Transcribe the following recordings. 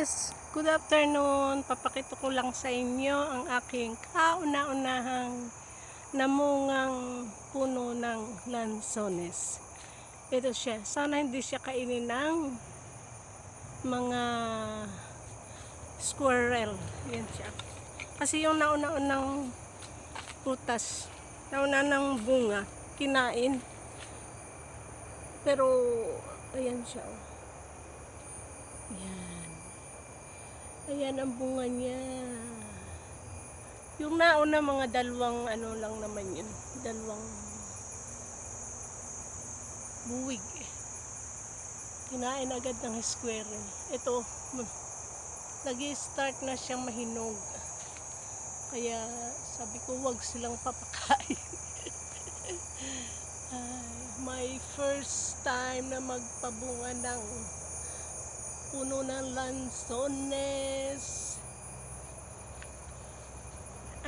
guys! Good afternoon! Papakita ko lang sa inyo ang aking kauna-unahang namungang puno ng lansones. Ito siya. Sana hindi siya kainin ng mga squirrel. Yan siya. Kasi yung nauna-unang prutas, nauna ng bunga, kinain. Pero, ayan siya. oh. Ayan. Ayan ang bunga niya. Yung nauna mga dalawang ano lang naman yun. Dalawang buwig. Kinain agad ng squirrel. Ito, nag-start na siyang mahinog. Kaya sabi ko wag silang papakain. My first time na magpabunga ng puno ng lansones.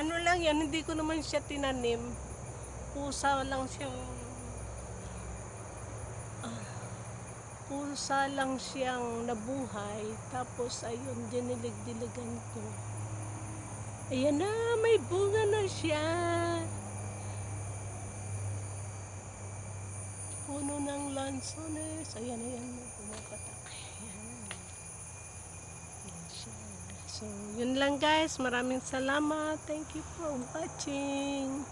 Ano lang yan, hindi ko naman siya tinanim. Pusa lang siyang ah, pusa lang siyang nabuhay. Tapos ayun, dinilig-diligan ko. Ayan na, may bunga na siya. Puno ng lansones. Ayan, ayan, pumapatak. Ayan. Ayan siya. So, yun lang guys. Maraming salamat. Thank you for watching.